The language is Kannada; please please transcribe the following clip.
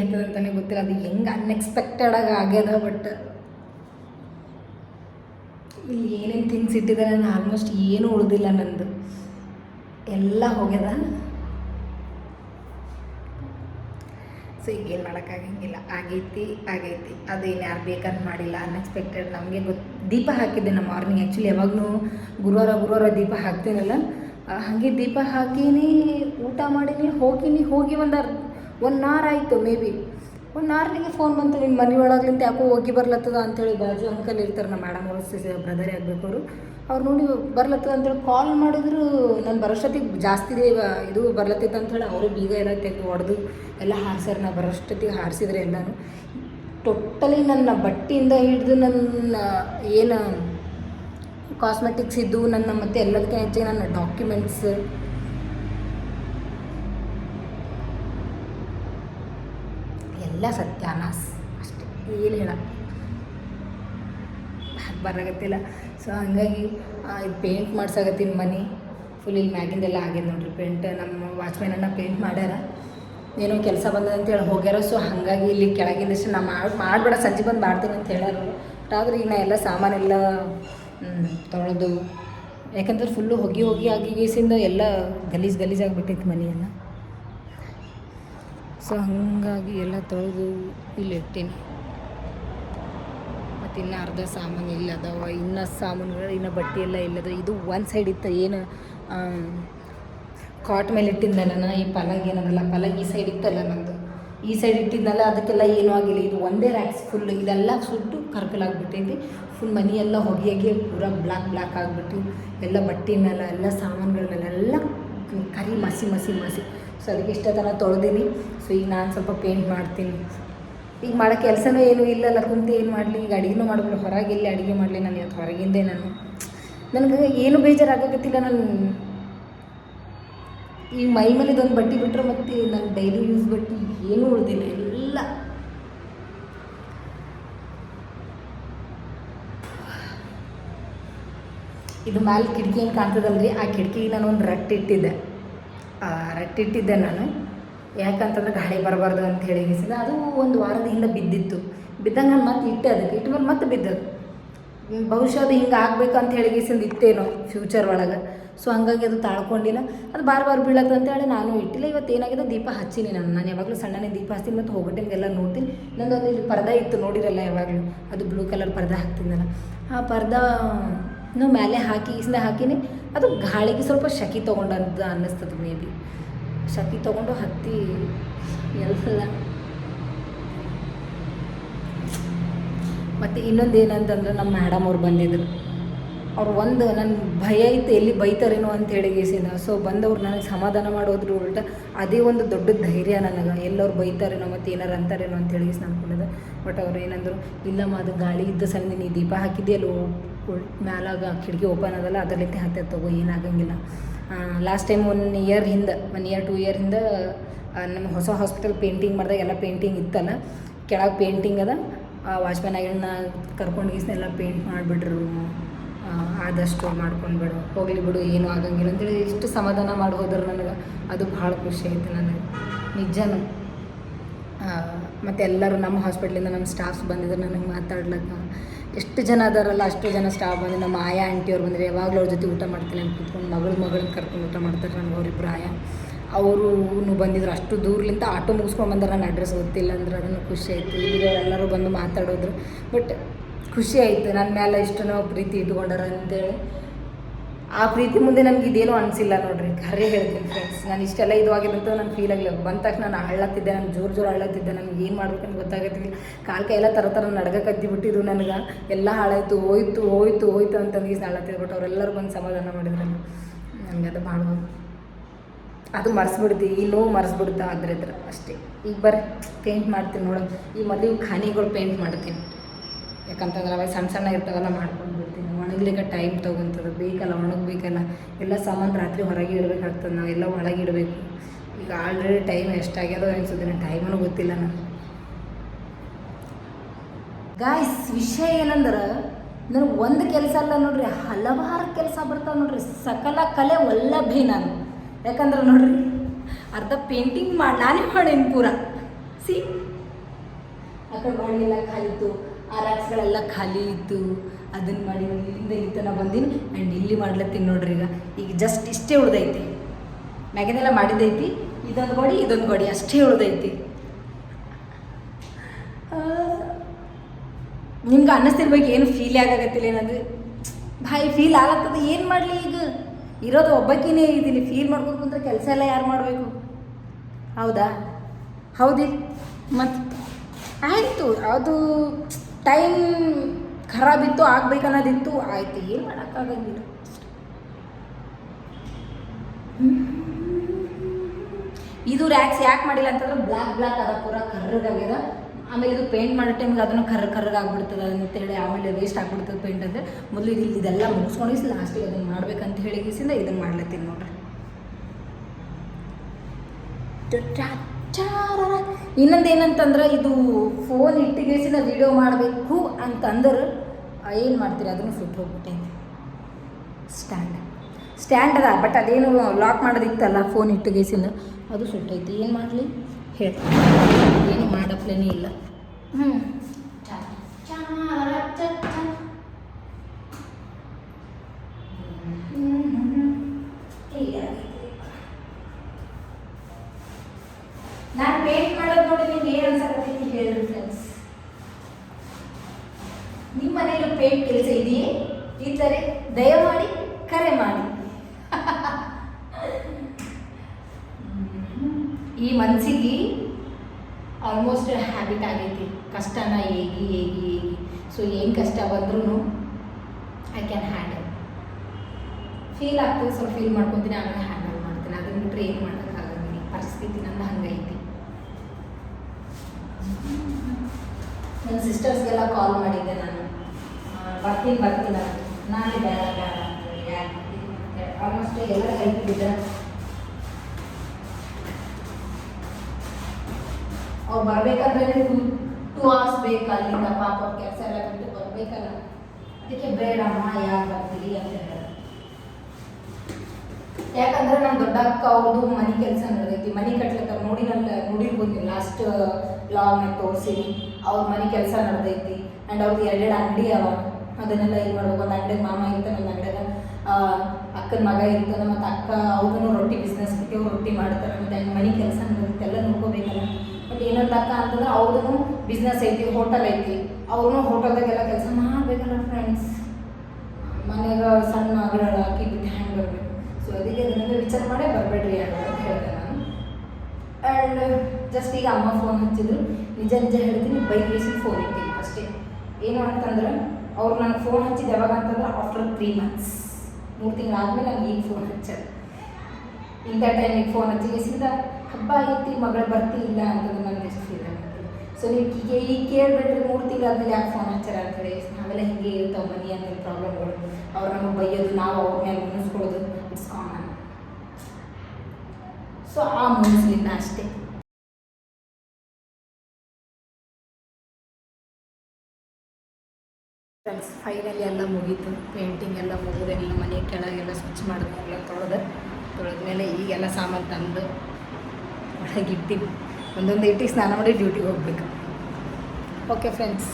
ಹಾಕಿದೆ ಅಂತಲೇ ಗೊತ್ತಿಲ್ಲ. ಅದು ಹೆಂಗೆ ಅನ್ಎಕ್ಸ್ಪೆಕ್ಟೆಡಾಗಿ ಆಗ್ಯದ ಬಟ್ ಇಲ್ಲಿ ಏನೇನು ಥಿಂಗ್ಸ್ ಇಟ್ಟಿದ್ದಾರೆ ನಾನು ಆಲ್ಮೋಸ್ಟ್ ಏನೂ ಉಳಿದಿಲ್ಲ ನಂದು. ಎಲ್ಲ ಹೋಗ್ಯದ. ಸೊ ಈಗ ಏನು ಮಾಡೋಕ್ಕಾಗಂಗಿಲ್ಲ ಆಗೈತಿ ಆಗೈತಿ. ಅದೇನು ಯಾರು ಬೇಕಂತ ಮಾಡಿಲ್ಲ. ಅನ್ಎಕ್ಸ್ಪೆಕ್ಟೆಡ್ ನಮಗೆ ಗೊತ್ತು ದೀಪ ಹಾಕಿದ್ದೆ ನಮ್ಮ ಮಾರ್ನಿಂಗ್ ಆ್ಯಕ್ಚುಲಿ ಯಾವಾಗಲೂ ಗುರುವಾರ ಗುರುವಾರ ದೀಪ ಹಾಕ್ತೀನಲ್ಲ ಹಾಗೆ ದೀಪ ಹಾಕಿನಿ, ಊಟ ಮಾಡೀನಿ, ಹೋಗಿನಿ, ಹೋಗಿ ಒಂದು ಅರ್ಧ ಒನ್ ಅವರ್ ಆಯಿತು ಮೇ ಬಿ ಒನ್ ಅವರ್ನಿಗೆ ಫೋನ್ ಬಂತು ನಿಮ್ಮ ಮನೆ ಒಳಗ್ಲಿಂದ ಯಾಕೋ ಹೋಗಿ ಬರ್ಲತ್ತದ ಅಂತೇಳಿ ಬಾಜು ಅಂಕಲ್ ಇರ್ತಾರೆ ನಮ್ಮ ಮೇಡಮ್ ಅವ್ರ ಬ್ರದರೇ ಆಗಬೇಕು ಅವರು. ಅವ್ರು ನೋಡಿ ಬರ್ಲತ್ತದ ಅಂತೇಳಿ ಕಾಲ್ ಮಾಡಿದ್ರು, ನಾನು ಬರೋಷ್ಟೊತ್ತಿಗೆ ಜಾಸ್ತಿ ಇದೆ ಇದು ಬರ್ಲತ್ತಿತ್ತು ಅಂತೇಳಿ ಅವರು ಬೀಗ ಎಲ್ಲ ತೆಗೆದು ಹೊಡೆದು ಎಲ್ಲ ಹಾರಿಸ್ಯಾರ, ನಾ ಬರೋಷ್ಟೊತ್ತಿಗೆ ಹಾರಿಸಿದ್ರೆ ಎಲ್ಲನೂ. ಟೋಟಲಿ ನನ್ನ ಬಟ್ಟೆಯಿಂದ ಹಿಡಿದು ನನ್ನ, ಏನು ಕಾಸ್ಮೆಟಿಕ್ಸ್ ಇದ್ದು, ನನ್ನ ಮತ್ತು ಎಲ್ಲದಕ್ಕೆ ಹೆಚ್ಚಿಗೆ ನನ್ನ ಡಾಕ್ಯುಮೆಂಟ್ಸ್ ಎಲ್ಲ ಸತ್ಯಾನಾಸ್. ಅಷ್ಟೇ, ಏನು ಹೇಳ. ಬರಾಗತ್ತಿಲ್ಲ ಸೊ ಹಂಗಾಗಿ ಇದು ಪೇಂಟ್ ಮಾಡ್ಸಾಗತ್ತಿನ ಮನೆ. ಫುಲ್ ಇಲ್ಲಿ ಮ್ಯಾಗಿಂದೆಲ್ಲ ಆಗ್ಯದ ನೋಡ್ರಿ ಪೇಂಟ್ ನಮ್ಮ ವಾಚ್ಮ್ಯಾನ್ ಅನ್ನ ಪೇಂಟ್ ಮಾಡ್ಯಾರ. ಏನೋ ಕೆಲಸ ಬಂದದ ಅಂತೇಳಿ ಹೋಗ್ಯಾರ. ಸೊ ಹಾಗಾಗಿ ಇಲ್ಲಿ ಕೆಳಗಿಂದಷ್ಟು ನಾ ಮಾಡಿ, ಮಾಡಬೇಡ, ಸಂಜೆ ಬಂದು ಮಾಡ್ತೀನಿ ಅಂತ ಹೇಳೋರು ಬಟ್ ಆದ್ರೆ ಈಗ ನಾ ಎಲ್ಲ ಸಾಮಾನೆಲ್ಲ ತೊಳೆದು, ಯಾಕಂದ್ರೆ ಫುಲ್ಲು ಹೋಗಿ ಹೋಗಿ ಆಗಿ ಗೀಸಿಂದ ಎಲ್ಲ ಗಲೀಜು ಗಲೀಜಾಗಿಬಿಟ್ಟಿತ್ತು ಮನೆಯೆಲ್ಲ. ಸೊ ಹಾಗಾಗಿ ಎಲ್ಲ ತೊಳೆದು ಇಲ್ಲಿ ಇಟ್ಟೀನಿ. ಮತ್ತು ಇನ್ನು ಅರ್ಧ ಸಾಮಾನು ಇಲ್ಲ ಅದಾವ. ಇನ್ನು ಸಾಮಾನುಗಳು, ಇನ್ನು ಬಟ್ಟೆ ಎಲ್ಲ ಇಲ್ಲದ ಇದು ಒಂದು ಸೈಡ್ ಇತ್ತು ಏನು ಕಾಟ್ ಮೇಲೆ ಇಟ್ಟಿದ್ದಲ್ಲ ನಾನು ಈ ಪಲಂಗ್ ಏನದಲ್ಲ, ಪಲಂಗ್ ಈ ಸೈಡ್ ಇತ್ತಲ್ಲ ನಂದು. ಈ ಸೈಡ್ ಇಟ್ಟಿದ್ದಲ್ಲ ಅದಕ್ಕೆಲ್ಲ ಏನೂ ಆಗಿಲ್ಲ. ಇದು ಒಂದೇ ರ್ಯಾಕ್ಸ್ ಫುಲ್ ಇದೆಲ್ಲ ಸುಟ್ಟು ಕರ್ಕಲಾಗ್ಬಿಟ್ಟೈತಿ ಫುಲ್ ಮನಿಯೆಲ್ಲ ಎಲ್ಲ ಹೊಗೆಗೆ ಪೂರ ಬ್ಲ್ಯಾಕ್ ಬ್ಲ್ಯಾಕ್ ಆಗಿಬಿಟ್ಟು ಎಲ್ಲ ಬಟ್ಟೆ ಮೇಲೆ ಎಲ್ಲ ಸಾಮಾನುಗಳ ಮೇಲೆ ಎಲ್ಲ ಕರಿ ಮಸಿ ಮಸಿ ಮಸಿ. ಸೊ ಅದಕ್ಕೆ ಇಷ್ಟ ತನಕ ತೊಳೆದೀನಿ. ಸೊ ಈಗ ನಾನು ಸ್ವಲ್ಪ ಪೇಂಟ್ ಮಾಡ್ತೀನಿ. ಈಗ ಮಾಡೋ ಕೆಲಸನೂ ಏನೂ ಇಲ್ಲಲ್ಲ, ಕುಂತು ಏನು ಮಾಡಲಿ? ಈಗ ಅಡುಗೆನೂ ಮಾಡಬೇಕು ಹೊರಗೆ ಎಲ್ಲಿ ಅಡುಗೆ ಮಾಡಲಿ ನಾನು ಇವತ್ತು ಹೊರಗಿಂದೆ ನಾನು. ನನಗೆ ಏನು ಬೇಜಾರಾಗತ್ತಿಲ್ಲ ನಾನು ಈ ಮೈ ಮೇಲೆ ಇದೊಂದು ಬಟ್ಟೆ ಬಿಟ್ಟರೆ ಮತ್ತೆ ನನ್ನ ಡೈಲಿ ಯೂಸ್ ಬಟ್ಟೆ ಏನೂ ಉಳಿದಿಲ್ಲ, ಎಲ್ಲ. ಇದು ಮ್ಯಾಲೆ ಕಿಟಕಿ ಏನು ಕಾಣ್ತದಲ್ರಿ? ಆ ಕಿಟಕಿಗೆ ನಾನು ಒಂದು ರಟ್ಟು ಇಟ್ಟಿದ್ದೆ ಆ ರಟ್ಟು ಇಟ್ಟಿದ್ದೆ ನಾನು. ಯಾಕಂತಂದ್ರೆ ಗಾಳಿ ಬರಬಾರ್ದು ಅಂತ ಹೇಳಿ ಗಿಸಿದ ಅದು ಒಂದು ವಾರದ ಹಿಂದೆ ಬಿದ್ದಿತ್ತು. ಬಿದ್ದಂಗೆ ನಾನು ಮತ್ತೆ ಇಟ್ಟೆ ಅದಕ್ಕೆ. ಇಟ್ಟು ಮೇಲೆ ಮತ್ತೆ ಬಿದ್ದದು ಬಹುಶಃ ಅದು ಹಿಂಗೆ ಆಗ್ಬೇಕು ಅಂತ ಹೇಳಿ ಗಿಸಿಂದ ಇತ್ತೇನೋ ಫ್ಯೂಚರ್ ಒಳಗೆ. ಸೊ ಹಂಗಾಗಿ ಅದು ತಾಳ್ಕೊಂಡಿಲ್ಲ. ಅದು ಬಾರ್ ಬಾರ್ ಬೀಳತ್ತೆ ಅಂತೇಳಿ ನಾನು ಇಟ್ಟಿಲ್ಲ. ಇವತ್ತು ಏನಾಗಿದೆ? ದೀಪ ಹಚ್ಚಿನಿ ನಾನು. ನಾನು ಯಾವಾಗಲೂ ಸಣ್ಣನೇ ದೀಪ ಹಚ್ತೀನಿ ಮತ್ತು ಹೋಗಟ್ಟಿಗೆಲ್ಲ ನೋಡ್ತೀನಿ. ನಂದು ಒಂದು ಇಲ್ಲಿ ಪರ್ದ ಇತ್ತು ನೋಡಿರಲ್ಲ ಯಾವಾಗಲೂ. ಅದು ಬ್ಲೂ ಕಲರ್ ಪರ್ದ ಹಾಕ್ತಿದ್ದಲ್ಲ. ಆ ಪರ್ದ ಮೇಲೆ ಹಾಕಿ ಇಸ್ನ ಹಾಕಿನಿ. ಅದು ಗಾಳಿಗೆ ಸ್ವಲ್ಪ ಶಕಿ ತೊಗೊಂಡಂತ ಅನ್ನಿಸ್ತದೆ ಮೇ ಬಿ. ಶಕಿ ತೊಗೊಂಡು ಹತ್ತಿ ಎಲ್ಲ. ಮತ್ತು ಇನ್ನೊಂದು ಏನಂತಂದ್ರೆ ನಮ್ಮ ಮ್ಯಾಡಮ್ ಅವ್ರು ಬಂದಿದ್ರು. ಅವ್ರು ಒಂದು ನನ್ನ ಭಯ ಇತ್ತು, ಎಲ್ಲಿ ಬೈತಾರೇನೋ ಅಂತ ಹೇಳಿ ಗೇಸಿನ ಸೊ ಬಂದವ್ರು ನನಗೆ ಸಮಾಧಾನ ಮಾಡೋದ್ರು ಉಲ್ಟ ಅದೇ ಒಂದು ದೊಡ್ಡ ಧೈರ್ಯ ನನಗೆ. ಎಲ್ಲವ್ರು ಬೈತಾರೇನೋ ಮತ್ತು ಏನಾರು ಅಂತಾರೇನೋ ಅಂತ ಹೇಳಿ ಅನ್ಕೊಂಡಿದ್ದೆ. ಬಟ್ ಅವ್ರು ಏನಂದರು, ಇಲ್ಲಮ್ಮ ಅದು ಗಾಳಿ ಇದ್ದ ಸಲ ನೀ ದೀಪ ಹಾಕಿದ್ಯಲ್ಲೋ? ಮ್ಯಾಲಾಗ ಕಿಟಕಿ ಓಪನ್ ಅದಲ್ಲ ಅದರಲ್ಲಿ ಹತ್ತೆ ತಗೋ, ಏನಾಗಂಗಿಲ್ಲ. ಲಾಸ್ಟ್ ಟೈಮ್ ಒನ್ ಇಯರ್ ಹಿಂದೆ ಒನ್ ಇಯರ್ ಟೂ ಇಯರ್ ಹಿಂದೆ ನಮ್ಮ ಹೊಸ ಹಾಸ್ಪಿಟಲ್ ಪೇಂಟಿಂಗ್ ಮಾಡಿದಾಗ ಎಲ್ಲ ಪೇಂಟಿಂಗ್ ಇತ್ತಲ್ಲ, ಕೆಳಗೆ ಪೇಂಟಿಂಗ್ ಅದ ವಾಚ್ಮ್ಯಾನ್ ಆಗಿನ ಕರ್ಕೊಂಡು ಗೀಸ್ನೆಲ್ಲ ಪೇಂಟ್ ಮಾಡಿಬಿಡ್ರು ಆದಷ್ಟು ಮಾಡ್ಕೊಂಡು ಬಿಡು, ಹೋಗಲಿ ಬಿಡು, ಏನು ಆಗಂಗಿಲ್ಲ ಅಂತೇಳಿ ಇಷ್ಟು ಸಮಾಧಾನ ಮಾಡಿ ಹೋದ್ರೆ ನನಗೆ. ಅದು ಭಾಳ ಖುಷಿ ಆಯ್ತು ನನಗೆ. ನಿಜನೂ. ಮತ್ತು ಎಲ್ಲರೂ ನಮ್ಮ ಹಾಸ್ಪಿಟ್ಲಿಂದ ನಮ್ಮ ಸ್ಟಾಫ್ಸ್ ಬಂದಿದ್ರು, ನನಗೆ ಮಾತಾಡ್ಲಕ್ಕ. ಎಷ್ಟು ಜನ ಅದಾರಲ್ಲ, ಅಷ್ಟು ಜನ ಸ್ಟಾಫ್ ಬಂದು ನಮ್ಮ ಆಯಾ ಆಂಟಿಯವ್ರು ಬಂದರೆ ಯಾವಾಗಲೂ ಅವ್ರ ಜೊತೆ ಊಟ ಮಾಡ್ತೀನಿ ಅಂತ ಕೂತ್ಕೊಂಡು ಮಗಳು ಮಗಳನ್ನ ಕರ್ಕೊಂಡು ಊಟ ಮಾಡ್ತಾರೆ ನನಗೆ ಅವರಿಬ್ಬರು ಆಯಾ. ಅವರು ಬಂದಿದ್ರು ಅಷ್ಟು ದೂರ್ಲಿಂದ ಆಟೋ ಮುಗಿಸ್ಕೊಂಡು ಬಂದಾರೆ, ನನ್ನ ಅಡ್ರೆಸ್ ಗೊತ್ತಿಲ್ಲ ಅಂದ್ರೆ ಅದನ್ನು ಖುಷಿ ಆಯಿತು. ಈಗ ಎಲ್ಲರೂ ಬಂದು ಮಾತಾಡೋದ್ರು. ಬಟ್ ಖುಷಿ ಆಯಿತು. ನನ್ನ ಮೇಲೆ ಇಷ್ಟನೋ ಪ್ರೀತಿ ಇಟ್ಕೊಂಡಾರ ಅಂತೇಳಿ. ಆ ಪ್ರೀತಿ ಮುಂದೆ ನನಗೆ ಇದೇನೂ ಅನಿಸಿಲ್ಲ ನೋಡ್ರಿ. ಖರೆ ಹೇಳ್ತೀನಿ ಫ್ರೆಂಡ್ಸ್ ನಾನು ಇಷ್ಟೆಲ್ಲ ಇದು ಆಗಿದೆ ನಾನು ಫೀಲ್ ಆಗಲಿಲ್ಲ. ಬಂದ ತಕ್ಷಣ ನಾನು ಅಳ್ಳತ್ತಿದ್ದೆ, ನಾನು ಜೋರು ಜೋರು ಅಳ್ಳತ್ತಿದ್ದೆ. ನನಗೆ ಏನು ಮಾಡ್ಬೇಕಂತ ಗೊತ್ತಾಗತ್ತಿಲ್ಲ. ಕಾಲು ಕೈ ಎಲ್ಲ ಥರ ಥರ ನಡ್ಗ ಕದ್ದಿ ನನಗೆ. ಎಲ್ಲ ಹಾಳಾಯ್ತು, ಹೋಯ್ತು ಹೋಯ್ತು ಹೋಯ್ತು ಅಂತಂದು ಈಸ್ ಅಳ್ಳತ್ತಿದ್ದು ಬಟ್ ಅವರೆಲ್ಲರೂ ಬಂದು ಸಮಾಧಾನ ಮಾಡಿದ್ರು ನನಗೆ. ಅದು ಭಾಳ ಅದು ಮರೆಸ್ಬಿಡ್ತಿ. ಈ ನೋವು ಮರೆಸ್ಬಿಡ್ತಾ ಅದ್ರ ಇದ್ರ ಅಷ್ಟೇ. ಈಗ ಬರ್ರಿ ಪೇಂಟ್ ಮಾಡ್ತೀನಿ ನೋಡೋಣ. ಈ ಮದುವೆ ಖಾನಿಗಳು ಪೇಂಟ್ ಮಾಡ್ತೀನಿ. ಯಾಕಂತಂದ್ರೆ ಅವಾಗ ಸಣ್ಣ ಸಣ್ಣ ಇರ್ತಾವಲ್ಲ ಮಾಡ್ಕೊಂಡು ಬಿಡ್ತೀನಿ. ಒಣಗ್ಲಿಕ್ಕೆ ಟೈಮ್ ತೊಗೊಂತದ ಬೇಕಲ್ಲ ಒಣಗಬೇಕಲ್ಲ ಎಲ್ಲ ಸಾಮಾನು ರಾತ್ರಿ ಹೊರಗೆ ಇಡಬೇಕಾಗ್ತದೆ. ನಾವೆಲ್ಲ ಒಳಗೆ ಇಡಬೇಕು. ಈಗ ಆಲ್ರೆಡಿ ಟೈಮ್ ಎಷ್ಟಾಗ್ಯದೋ ಅನ್ಸುತ್ತೆ ಟೈಮನ್ನು ಗೊತ್ತಿಲ್ಲ ನನಗೆ ಗಾಯ್ಸ್ ವಿಷಯ ಏನಂದ್ರೆ ನನಗೆ ಒಂದು ಕೆಲಸ ಅಲ್ಲ ನೋಡ್ರಿ, ಹಲವಾರು ಕೆಲಸ ಬರ್ತಾವೆ ನೋಡ್ರಿ. ಸಕಲ ಕಲೆ ಒಲ್ಲಭೆ ನಾನು. ಯಾಕಂದ್ರೆ ನೋಡ್ರಿ, ಅರ್ಧ ಪೇಂಟಿಂಗ್ ಮಾಡಿ ನಾನೇ ಮಾಡೀನಿ ಪೂರ. ಸಿ. ಆ ಕಡೆ ಗಾಡಿ ಎಲ್ಲ ಖಾಲಿ ಇತ್ತು ಆ ರ್ಯಾಕ್ಸ್ಗಳೆಲ್ಲ ಖಾಲಿ ಇತ್ತು. ಅದನ್ನು ಮಾಡಿ ಇಲ್ಲಿಂದ ಇಲ್ಲಿ ತನಕ ಬಂದೀನಿ. ಆ್ಯಂಡ್ ಇಲ್ಲಿ ಮಾಡ್ಲತ್ತೀನಿ ನೋಡ್ರಿ ಈಗ. ಈಗ ಜಸ್ಟ್ ಇಷ್ಟೇ ಉಳ್ದೈತಿ. ಮ್ಯಾಗಿನೆಲ್ಲ ಮಾಡಿದೈತಿ. ಇದೊಂದು ಗೋಡಿ ಇದೊಂದು ಗೋಡಿ. ಅಷ್ಟೇ ಉಳ್ದೈತಿ. ನಿಮ್ಗೆ ಅನ್ನಿಸ್ತಿರ್ಬೇಕು ಏನು ಫೀಲ್ ಆಗಾಗತ್ತಿಲ್ಲ ಏನಂದ್ರೆ ಭಾಯ್ ಫೀಲ್ ಆಗತ್ತದ? ಏನು ಮಾಡಲಿ ಈಗ? ಇರೋದು ಒಬ್ಬಕ್ಕಿನೇ ಇದ್ದೀನಿ ಫೀಲ್ ಮಾಡ್ಕೊಂಡು ಕುಂತ್ರೆ ಕೆಲಸ ಎಲ್ಲ ಯಾರು ಮಾಡಬೇಕು? ಹೌದಾ? ಹೌದಿ ಮತ್ತು ಆಯಿತು. ಅದು ಟೈಮ್ ಖರಾಬಿತ್ತು, ಆಗ್ಬೇಕನ್ನೋದಿತ್ತು, ಆಯಿತು, ಏನು ಮಾಡೋಕ್ಕಾಗಂಗಿಲ್ಲ. ಇದು ರ್ಯಾಕ್ಸ್ ಯಾಕೆ ಮಾಡಿಲ್ಲ ಅಂತಂದ್ರೆ ಬ್ಲ್ಯಾಕ್ ಬ್ಲ್ಯಾಕ್ ಅದ, ಪೂರ ಕರ್ರಗಾಗ್ಯದ ಆಮೇಲೆ ಇದು ಪೇಂಟ್ ಮಾಡೋ ಟೈಮ್ಗೆ ಅದನ್ನು ಕರ್ರ ಕರ್ರಗಾಗ್ಬಿಡ್ತದೆ ಅಂತೇಳಿ, ಆಮೇಲೆ ವೇಸ್ಟ್ ಆಗ್ಬಿಡ್ತದೆ ಪೇಂಟ್ ಅಂದರೆ ಮೊದಲು ಇದು ಇದೆಲ್ಲ ಮುಗಿಸ್ಕೊಂಡು ಲಾಸ್ಟಿಗೆ ಅದನ್ನು ಮಾಡ್ಬೇಕಂತ ಹೇಳಿ ಗೀಸಿಂದ ಇದನ್ನು ಮಾಡ್ಲತ್ತೀನಿ ನೋಡ್ರಿ. ಇನ್ನೊಂದು ಏನಂತಂದ್ರೆ ಇದು ಫೋನ್ ಇಟ್ಟಿಗೇಸಿನ ವಿಡಿಯೋ ಮಾಡಬೇಕು ಅಂತಂದ್ರೆ ಏನು ಮಾಡ್ತೀರಿ? ಅದನ್ನು ಸುಟ್ಟು ಹೋಗ್ಬಿಟ್ಟೈತೆ ಸ್ಟ್ಯಾಂಡ್ ಸ್ಟ್ಯಾಂಡ್ ಅದ ಬಟ್ ಅದೇನು ಲಾಕ್ ಮಾಡೋದಿತ್ತಲ್ಲ ಫೋನ್ ಇಟ್ಟಿಗೇಸಿನ ಅದು ಸುಟ್ಟೈತಿ ಏನು ಮಾಡಲಿ? ಹೇಳ್ತಾರೆ ಏನು ಮಾಡಪ್ಲೇನೇ ಇಲ್ಲ. ಹ್ಞೂ ಪೇಂಟ್ ಮಾಡೋದು ನೋಡಿ ನಿಮ್ಗೆ ಏನು ಅನ್ಸಕತ್ತೈತಿ ಹೇಳ್ರಿ ಫ್ರೆಂಡ್ಸ್ ನಿಮ್ಮ ಮನೇಲಿ ಪೇಂಟ್ ಕೆಲಸ ಇದೆಯೇ? ಇದ್ದರೆ ದಯಮಾಡಿ ಕರೆ ಮಾಡಿ. ಈ ಮನಸ್ಸಿಗೆ ಆಲ್ಮೋಸ್ಟ್ ಹ್ಯಾಬಿಟ್ ಆಗೈತಿ. ಕಷ್ಟನ ಹೇಗಿ ಹೇಗಿ ಹೇಗಿ. ಸೊ ಏನು ಕಷ್ಟ ಬಂದ್ರೂ ಐ ಕ್ಯಾನ್ ಹ್ಯಾಂಡಲ್ ಫೀಲ್ ಆಗ್ತದೆ, ಸ್ವಲ್ಪ ಫೀಲ್ ಮಾಡ್ಕೊತೀನಿ, ಆಮೇಲೆ ಹ್ಯಾಂಡಲ್ ಮಾಡ್ತೀನಿ. ಅದನ್ನು ಬಿಟ್ಟರೆ ಏನು ಮಾಡೋಕ್ಕಾಗಂಗಿಲ್ಲ ಪರಿಸ್ಥಿತಿ ನಂದು ಹಂಗೈತಿ. ನನ್ನ ಸಿಸ್ಟರ್ಸ್ಗೆಲ್ಲ ಕಾಲ್ ಮಾಡಿದ್ದೆ ನಾನು. ಬರ್ತೀನಿ ಬರ್ತೀನಿ. ನಾಳೆ ಬೇಡ ಬೇಡ ಯಾಕೆ? ಆಲ್ಮೋಸ್ಟ್ ಎಲ್ಲ ಹೆಲ್ಪ್ ಇದ್ದ. ಅವ್ರು ಬರಬೇಕಾದ್ರೆ ಟೂ ಅವರ್ಸ್ ಬೇಕು ಅಲ್ಲಿಂದ ಪಾಪ ಕೆಲಸ ಎಲ್ಲ ಬಿಟ್ಟು ಬರ್ಬೇಕಲ್ಲ. ಅದಕ್ಕೆ ಬೇಡಮ್ಮ, ಯಾಕೆ ಬರ್ತೀರಿ ಅಂತ ನಮ್ಮ ದೊಡ್ಡ ಅಕ್ಕ ಅವ್ರದ್ದು ಮನೆ ಕೆಲಸ ನಡೆದೈತಿ. ಮನೆ ಕಟ್ಲಕ್ಕ ನೋಡಿ ನನ್ನ ನೋಡಿರ್ಬೋದು ಲಾಸ್ಟ್ ಲಾಗ್ ತೋರಿಸಿನಿ ಅವ್ರ ಮನೆ ಕೆಲಸ ನಡೆದೈತಿ. ಆ್ಯಂಡ್ ಅವ್ರದ್ದು ಎರಡೆರಡು ಅಂಗಡಿ ಅವ. ಅದನ್ನೆಲ್ಲ ಏನು ಮಾಡ್ಬೇಕು. ಒಂದು ಅಂಗಡಿಗೆ ಮಾಮ ಇರ್ತಾನೆ, ಒಂದು ಅಂಗಡಿಯಾಗ ಅಕ್ಕನ ಮಗ ಇರ್ತಾನೆ ಮತ್ತು ಅಕ್ಕ ಅವ್ರನ್ನೂ ರೊಟ್ಟಿ ಬಿಸ್ನೆಸ್ ಅವ್ರು ರೊಟ್ಟಿ ಮಾಡ್ತಾರೆ. ಮತ್ತು ಹೆಂಗೆ ಮನೆ ಕೆಲಸ ನಡೆದೈತಿ. ಎಲ್ಲ ನೋಡ್ಕೋಬೇಕಲ್ಲ. ಬಟ್ ಏನಂತ ಅಕ್ಕ ಅಂತಂದ್ರೆ ಅವ್ರದ್ದು ಬಿಸ್ನೆಸ್ ಐತಿ ಹೋಟೆಲ್ ಐತಿ. ಅವ್ರೂ ಹೋಟೆಲ್ದಾಗೆಲ್ಲ ಕೆಲಸ ಮಾಡಬೇಕಲ್ಲ ಫ್ರೆಂಡ್ಸ್ ಮನೆಗೆ ಸಣ್ಣ ಹಾಕಿ ಬಿಟ್ಟು ಹ್ಯಾಂಗೆ ಬರಬೇಕು? ಸೊ ಅದಕ್ಕೆ ನನಗೆ ವಿಚಾರ ಮಾಡೇ ಬರಬೇಡ್ರಿ ಅಂತ ಹೇಳಿದೆ ನಾನು. ಆ್ಯಂಡ್ ಜಸ್ಟ್ ಈಗ ಅಮ್ಮ ಫೋನ್ ಹಚ್ಚಿದ್ರು. ನಿಜ ನಿಜ ಹೇಳ್ತೀನಿ ಬೈಕ್ ರೇಸಿಂಗ್ ಫೋನ್ ಇಟ್ಟಿಲ್ಲ ಅಷ್ಟೇ. ಏನು ಅಂತಂದ್ರೆ, ಅವ್ರು ನನಗೆ ಫೋನ್ ಹಚ್ಚಿದ್ದು ಯಾವಾಗ ಅಂತಂದ್ರೆ ಆಫ್ಟರ್ ತ್ರೀ ಮಂತ್ಸ್ ಮೂರು ತಿಂಗಳಾದ್ಮೇಲೆ ನನಗೆ ಈಗ ಫೋನ್ ಹಚ್ಚಿದೆ ಇಂಥ ಟೈಮಿಗೆ ಫೋನ್ ಹಚ್ಚಿ ಬೇಸಿಂದ ಹಬ್ಬ ಐತಿ, ಮಗಳು ಬರ್ತಿಲ್ಲ ಅಂತಂದ್ರೆ ನನಗೆ ಎಷ್ಟು ಫೀಲ್ ಆಗುತ್ತೆ ಸೊ ನೀವು ಈಗ ಈಗ ಕೇಳಿಬಿಟ್ರೆ ಮೂರು ತಿಂಗಳಾದ್ಮೇಲೆ ಯಾಕೆ ಫೋನ್ ಹಚ್ಚಾರ ಅಂತೇಳಿ ಆಮೇಲೆ ಹಿಂಗೆ ಇರ್ತಾವೆ ಮನಿ ಅಂತ ಪ್ರಾಬ್ಲಮ್ಗಳು ಅವ್ರು ನಮಗೆ ಬೈಯೋದು, ನಾವು ಅವ್ರ ಇಟ್ಸ್ ಕಾಮನ್ ಸೊ ಆ ಮುನಿಸ್ಲಿಲ್ಲ ಅಷ್ಟೇ. ಫ್ರೆಂಡ್ಸ್ ಫೈನಲಿ ಎಲ್ಲ ಮುಗೀತು. ಪೇಂಟಿಂಗ್ ಎಲ್ಲ ಮುಗಿದೆಲ್ಲ ಮನೆ ಕೆಳಗೆಲ್ಲ ಸ್ವಚ್ಛ ಮಾಡಿದೆ ಎಲ್ಲ ತೊಳೆದು, ತೊಳೆದ್ಮೇಲೆ ಈಗೆಲ್ಲ ಸಾಮಾನು ತಂದು ಒಳಗೆ ಇಟ್ಟಿವಿ ಒಂದೊಂದು ಇಟ್ಟಿಗೆ ಸ್ನಾನ ಮಾಡಿ ಡ್ಯೂಟಿಗೆ ಹೋಗ್ಬೇಕು. Okay friends